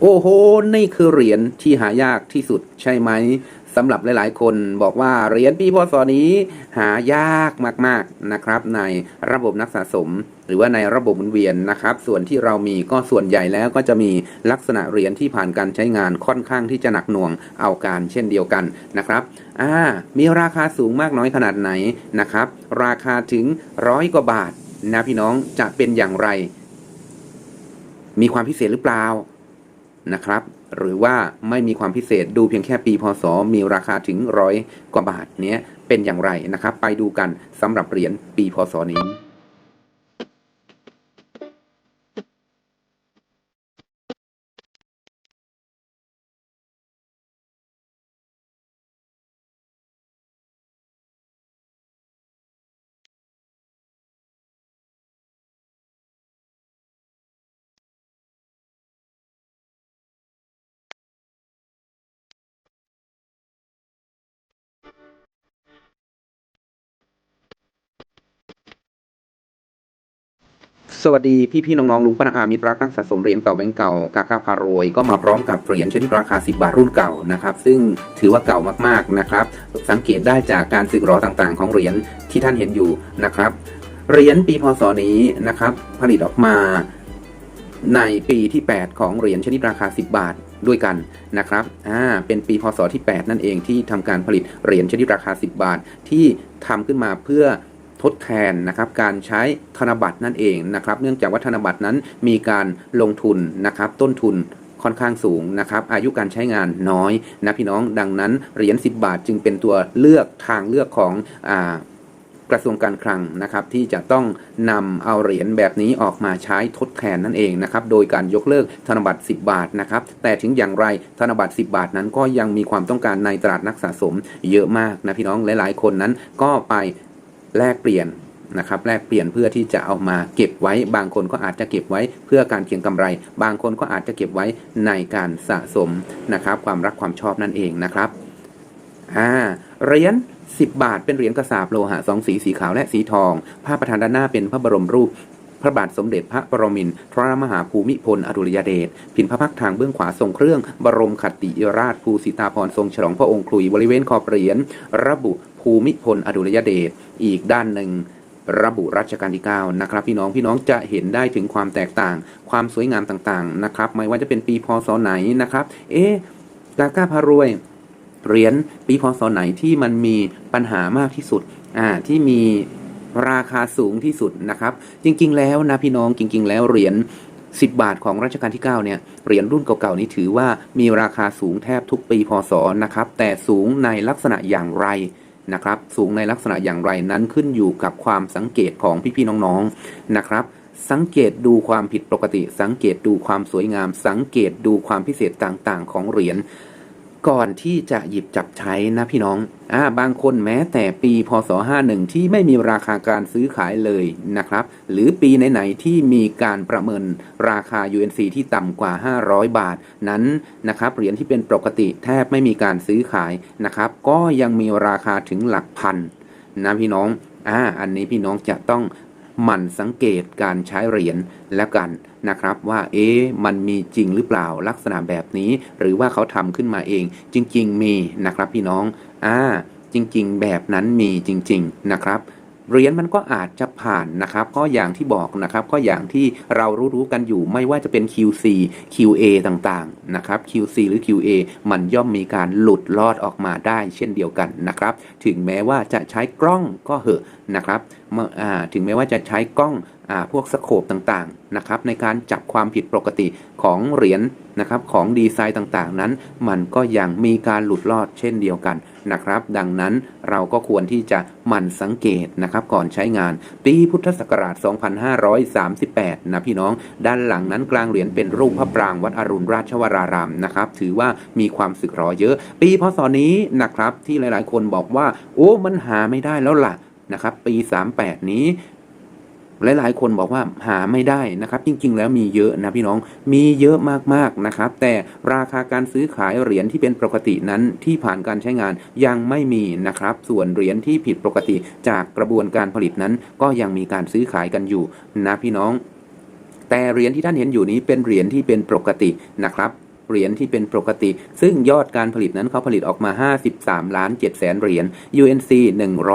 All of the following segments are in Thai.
โอ้โห นี่คือเหรียญที่หายากที่สุดใช่ไหมสำหรับหลาย ๆ คนบอกว่าเหรียญปีพศนี้หายากมาก ๆ นะครับ ในระบบนักสะสม หรือว่าในระบบหมุนเวียนนะครับ ส่วนที่เรามีก็ส่วนใหญ่แล้วก็จะมีลักษณะเหรียญที่ผ่านการใช้งานค่อนข้างที่จะหนักหน่วงเอาการเช่นเดียวกันนะครับอ่ามีราคาสูงมากน้อยขนาดไหนนะครับ ราคาถึงร้อยกว่าบาทนะพี่น้องจะเป็นอย่างไร มีความพิเศษหรือเปล่า นะครับ หรือว่าไม่มีความพิเศษดูเพียงแค่ปีพศ มีราคาถึงร้อยกว่าบาทเนี้ยเป็นอย่างไรนะครับ ไปดูกันสำหรับเหรียญปีพศนี้ สวัสดีพี่พี่ๆน้องๆลุงป้านาอามิตรรักนักสะสมเหรียญเก่าแบงก์เก่ากากาพารวยก็มาพร้อมกับเหรียญชนิดราคา 10 บาทรุ่นเก่านะครับซึ่งถือว่าเก่ามากๆนะครับ สังเกตได้จากการสึกหรอต่างๆ ของเหรียญที่ท่านเห็นอยู่นะครับเหรียญปีพศนี้นะครับผลิตออกมาในปีที่ 8 ของเหรียญชนิดราคา 10 บาทด้วยกันนะครับอ่าเป็นปีพศที่ 8 นั่นเองที่ทำการผลิตเหรียญชนิดราคา 10 บาทที่ทำขึ้นมาเพื่อ ทดแทนนะครับการใช้ธนบัตรนั่นเองนะครับ เนื่องจากว่าธนบัตรนั้นมีการลงทุนนะครับต้นทุนค่อนข้างสูงนะครับอายุการใช้งานน้อยนะพี่น้องดังนั้นเหรียญ10 บาทจึงเป็นตัวเลือกทางเลือกของอกระทรวงการคลังนะครับที่จะต้องนำเอาเหรียญแบบนี้ออกมาใช้ทดแทนนั่นเองนะครับโดยการยกเลิกธนบัตร 10 บาทนะครับแต่ถึงอย่างไรธนบัตร 10 บาทนั้นก็ยังมีความต้องการในตลาดนักสะสมเยอะมากนะพี่น้องหลายๆ คนนั้นก็ไป แลกเปลี่ยนนะครับแลกเปลี่ยนเพื่อที่จะเอามาเก็บไว้บางคนก็อาจจะเก็บไว้เพื่อการเก็งกำไร บางคนก็อาจจะเก็บไว้ในการสะสมนะครับ ความรักความชอบนั่นเองนะครับอ่าเหรียญ10 บาทเป็นเหรียญกระสาบโลหะสองสีสีขาวและสีทองภาพประธานด้านหน้าเป็นพระบรมรูป พระบาทสมเด็จพระปรมินทรมหาภูมิพลอดุลยเดชพินพระพักทางเบื้องขวาทรงเครื่อง บรมขัตติยราชภูสิตาพรทรงฉลองพระองค์คลุยบริเวณขอบเหรียญระบุ ภูมิพลอดุลยเดชอีกด้านหนึ่งระบุรัชกาลที่ 9 นะครับ พี่น้องพี่น้องจะเห็นได้ถึงความแตกต่าง ความสวยงามต่างๆนะครับ ไม่ว่าจะเป็นปีพศไหนนะครับ เอ๊กาก้าพารวยเหรียญปีพศไหนที่มันมีปัญหามากที่สุดอ่าที่มีราคาสูงที่สุดนะครับ จริง ๆ แล้วนะพี่น้องจริง ๆ แล้วเหรียญ10 บาทของรัชกาลที่ 9 เนี่ย เหรียญรุ่นเก่าๆ นี้ถือว่ามีราคาสูงแทบทุกปีพศนะครับ แต่สูงในลักษณะอย่างไร นะครับ สูงในลักษณะอย่างไรนั้นขึ้นอยู่กับความสังเกตของพี่ๆน้องๆนะครับ สังเกตดูความผิดปกติ สังเกตดูความสวยงาม สังเกตดูความพิเศษต่างๆ ของเหรียญ ก่อนที่จะหยิบจับใช้นะพี่น้องอ่าบางคนแม้แต่ปีพศ 51 ที่ไม่มีราคาการซื้อขายเลยนะครับ หรือปีไหนๆที่มีการประเมินราคา UNC ที่ต่ำกว่า 500 บาท นั้นนะครับเหรียญที่เป็นปกติแทบไม่มีการซื้อขายนะครับ ก็ยังมีราคาถึงหลักพันนะพี่น้องอ่าอันนี้พี่น้องจะต้อง หมั่นสังเกตการใช้เหรียญแล้วกันนะครับว่าเอ๊ะมันมีจริงหรือเปล่าลักษณะแบบนี้ หรือว่าเขาทำขึ้นมาเอง จริง ๆ มีนะครับพี่น้องอ่าจริง ๆ แบบนั้นมีจริง ๆนะครับเหรียญมันก็อาจจะผ่านนะครับ ก็อย่างที่บอกนะครับ ก็อย่างที่เรารู้ๆกันอยู่ไม่ว่าจะเป็น QC QA ต่างๆนะครับ QC หรือ QA มันย่อมมีการหลุดลอดออกมาได้เช่นเดียวกันนะครับ ถึงแม้ว่าจะใช้กล้องก็เหอะนะครับ ถึงแม้ว่าจะใช้กล้องอพวกสโคปต่างๆนะครับในการจับความผิดปกติของเหรียญนะครับของดีไซน์ต่างๆนั้น มันก็ยังมีการหลุดลอดเช่นเดียวกันนะครับ ดังนั้นเราก็ควรที่จะหมั่นสังเกตนะครับก่อนใช้งาน ปีพุทธศักราช 2538 นะพี่น้อง ด้านหลังนั้นกลางเหรียญเป็นรูปพระปรางวัดอรุณราชวรารามนะครับ ถือว่ามีความสึกหรอเยอะ ปีพศนี้นะครับที่หลายๆ คนบอกว่า โอ้มันหาไม่ได้แล้วล่ะ นะครับ ปี 38 นี้หลายๆ คนบอกว่าหาไม่ได้นะครับ จริง ๆ แล้วมีเยอะนะพี่น้องมีเยอะมากๆนะครับ แต่ราคาการซื้อขายเหรียญที่เป็นปกตินั้นที่ผ่านการใช้งานยังไม่มีนะครับ ส่วนเหรียญที่ผิดปกติจากกระบวนการผลิตนั้น ก็ยังมีการซื้อขายกันอยู่นะพี่น้อง แต่เหรียญที่ท่านเห็นอยู่นี้เป็นเหรียญที่เป็นปกตินะครับ เหรียญที่เป็นปกติ ซึ่งยอดการผลิตนั้นเขาผลิตออกมา 53 ล้าน7แสนเหรียญ UNC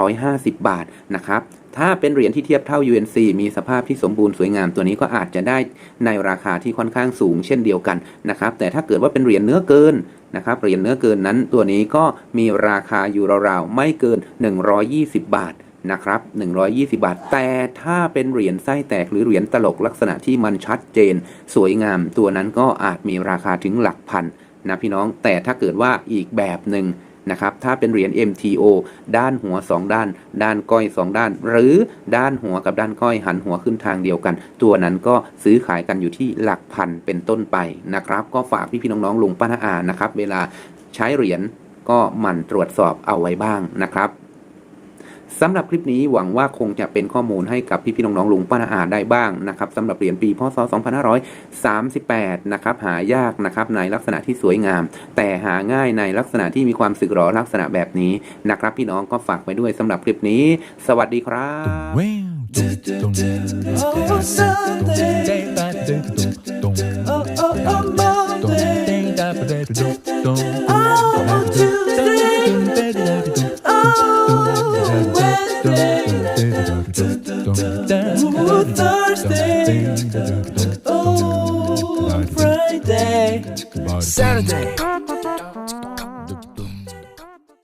150 บาทนะครับถ้าเป็นเหรียญที่เทียบเท่า UNC มีสภาพที่สมบูรณ์สวยงามตัวนี้ก็อาจจะได้ในราคาที่ค่อนข้างสูงเช่นเดียวกันนะครับ แต่ถ้าเกิดว่าเป็นเหรียญเนื้อเกินนะครับ เหรียญเนื้อเกินนั้นตัวนี้ก็มีราคาอยู่ราวๆไม่เกิน 120 บาท นะครับ 120 บาท แต่ถ้าเป็นเหรียญไส้แตกหรือเหรียญตลกลักษณะที่มันชัดเจน สวยงามตัวนั้นก็อาจมีราคาถึงหลักพันนะพี่น้องแต่ถ้าเกิดว่าอีกแบบหนึ่งนะครับถ้าเป็นเหรียญ MTO ด้านหัว 2 ด้าน ด้านก้อย 2 ด้าน หรือด้านหัวกับด้านก้อยหันหัวขึ้นทางเดียวกัน ตัวนั้นก็ซื้อขายกันอยู่ที่หลักพันเป็นต้นไปนะครับ ก็ฝากพี่ๆน้องๆลุงป้าน้าอานะครับ เวลาใช้เหรียญก็หมั่นตรวจสอบเอาไว้บ้างนะครับ สำหรับคลิปนี้หวังว่าคงจะเป็นข้อมูลให้กับพี่ๆน้องๆลุงป้านาอาได้บ้างนะครับสำหรับเหรียญปีพศ 2538 นะครับหายากนะครับในลักษณะที่สวยงาม แต่หาง่ายในลักษณะที่มีความสึกหรอลักษณะแบบนี้นะครับ พี่น้องก็ฝากไว้ด้วยสำหรับคลิปนี้ สวัสดีครับ Thursday. Friday. Saturday.